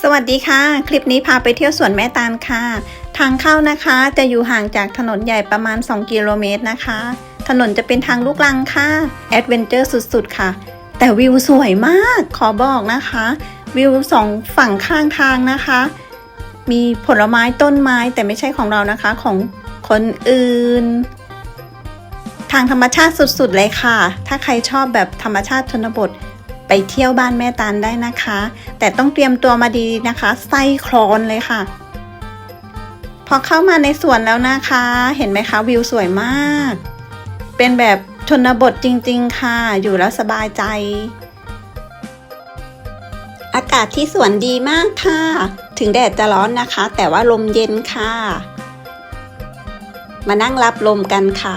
สวัสดีค่ะ คลิปนี้พาไปเที่ยวสวนแม่ตาลค่ะ ทางเข้านะคะจะอยู่ห่างจากถนนใหญ่ประมาณ 2 กิโลเมตรนะคะ ถนนจะเป็นทางลูกลังค่ะแอดเวนเจอร์สุดๆ ค่ะ แต่วิวสวยมากขอบอกนะคะ วิวสองฝั่งข้างทางนะคะ มีผลไม้ต้นไม้แต่ไม่ใช่ของเรานะคะของคนอื่น ทางธรรมชาติสุดๆ เลยค่ะ ถ้าใครชอบแบบธรรมชาติชนบท ไปเที่ยวบ้านแม่ตาลได้นะคะ แต่ต้องเตรียมตัวมาดีนะคะไส้คลอนเลยค่ะ พอเข้ามาในสวนแล้วนะคะ เห็นไหมคะวิวสวยมาก เป็นแบบชนบทจริง ๆ ค่ะ อยู่แล้วสบายใจ อากาศที่สวนดีมากค่ะ ถึงแดดจะร้อนนะคะ แต่ว่าลมเย็นค่ะ มานั่งรับลมกันค่ะ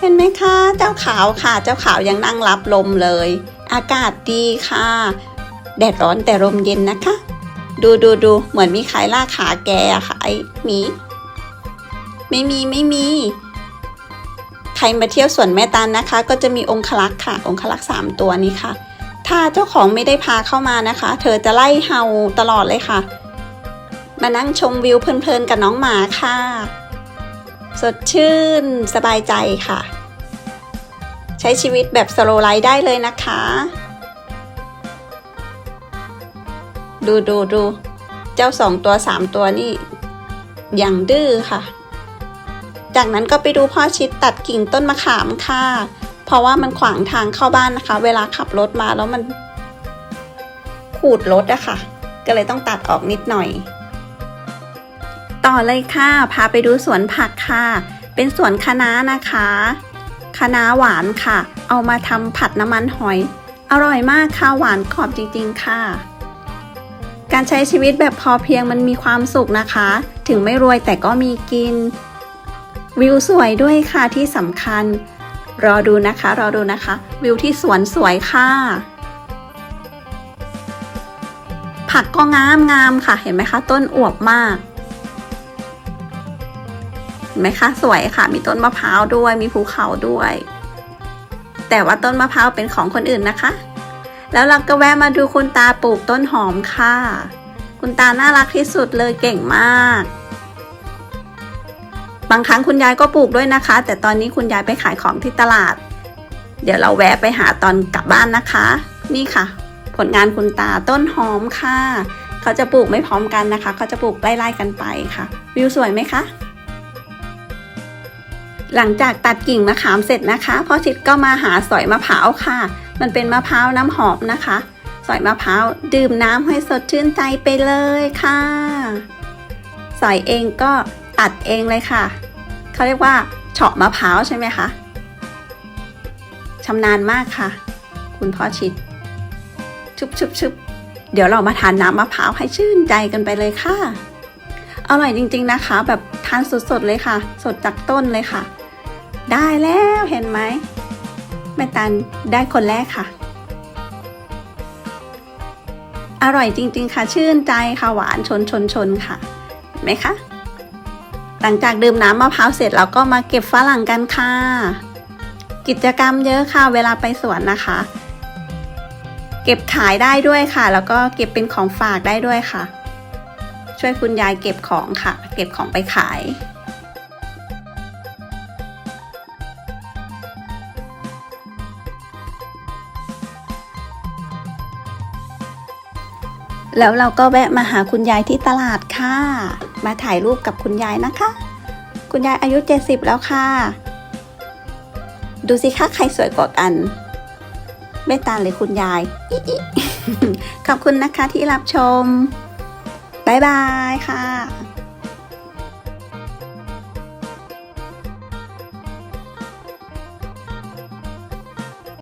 เห็นไหมคะ เจ้าขาวค่ะ เจ้าขาวยังนั่งรับลมเลย อากาศดีค่ะ แดดร้อนแต่ลมเย็นนะคะ ดูดูดูเหมือนมีใครล่าขาแกอะค่ะไอ้หมีไม่มีไม่มี ใครมาเที่ยวสวนแม่ตาลนะคะ ก็จะมีองคลักษ์ค่ะ องคลักษ์สามตัวนี้ค่ะ ถ้าเจ้าของไม่ได้พาเข้ามานะคะ เธอจะไล่เห่าตลอดเลยค่ะ มานั่งชมวิวเพลินๆกับน้องหมาค่ะ สดชื่นสบายใจค่ะ ใช้ชีวิตแบบสโลไลฟ์ได้เลยนะคะ ดูดูดู เจ้าสองตัวสามตัวนี่ อย่างดื้อค่ะ จากนั้นก็ไปดูพ่อชิดตัดกิ่งต้นมะขามค่ะ เพราะว่ามันขวางทางเข้าบ้านนะคะ เวลาขับรถมาแล้วมันขูดรถอะค่ะ ก็เลยต้องตัดออกนิดหน่อย ต่อเลยค่ะ พาไปดูสวนผักค่ะ เป็นสวนคะน้านะคะ คะน้าหวานค่ะ เอามาทำผัดน้ำมันหอย อร่อยมากค่ะหวานขอบจริง ๆ ค่ะ การใช้ชีวิตแบบพอเพียงมันมีความสุขนะคะ ถึงไม่รวยแต่ก็มีกิน วิวสวยด้วยค่ะที่สำคัญ รอดูนะคะ รอดูนะคะ วิวที่สวนสวยค่ะ ผักก็งามงามค่ะ เห็นไหมคะ ต้นอวบมาก ไหมคะสวยค่ะ มีต้นมะพร้าวด้วย มีภูเขาด้วย แต่ว่าต้นมะพร้าวเป็นของคนอื่นนะคะ แล้วเราก็แวะมาดูคุณตาปลูกต้นหอมค่ะ คุณตาน่ารักที่สุดเลยเก่งมาก บางครั้งคุณยายก็ปลูกด้วยนะคะ แต่ตอนนี้คุณยายไปขายของที่ตลาด เดี๋ยวเราแวะไปหาตอนกลับบ้านนะคะ นี่ค่ะ ผลงานคุณตาต้นหอมค่ะ เขาจะปลูกไม่พร้อมกันนะคะ เขาจะปลูกไล่ๆกันไปค่ะ วิวสวยไหมคะ หลังจากตัดกิ่งมะขามเสร็จนะคะพ่อชิดก็มาหาสอยมะพร้าวค่ะ มันเป็นมะพร้าวน้ำหอมนะคะ สอยมะพร้าวดื่มน้ำให้สดชื่นใจไปเลยค่ะ สอยเองก็ตัดเองเลยค่ะ เขาเรียกว่าเฉาะมะพร้าวใช่ไหมคะชำนาญมากค่ะ คุณพ่อชิด ชุบชุบชุบเดี๋ยวเรามาทานน้ำมะพร้าวให้ชื่นใจกันไปเลยค่ะ อร่อยจริง ๆนะคะ แบบทานสดๆเลยค่ะ สดจากต้นเลยค่ะ ได้แล้วเห็นไหมแม่ตันได้คนแรกค่ะ อร่อยจริง ๆ ค่ะ ชื่นใจค่ะหวานชนชนชนค่ะเห็นไหมคะหลังจากดื่มน้ำมะพร้าวเสร็จเราก็มาเก็บฝรั่งกันค่ะ กิจกรรมเยอะค่ะ เวลาไปสวนนะคะ เก็บขายได้ด้วยค่ะ แล้วก็เก็บเป็นของฝากได้ด้วยค่ะ ช่วยคุณยายเก็บของค่ะ เก็บของไปขายแล้วเราก็แวะมาหาคุณยายที่ตลาดค่ะ มาถ่ายรูปกับคุณยายนะคะ คุณยายอายุ 70 แล้วค่ะ ดูสิคะใครสวยกว่ากันเมตตาหรือคุณยายอิขอบคุณนะคะที่รับชม บ๊ายบายค่ะ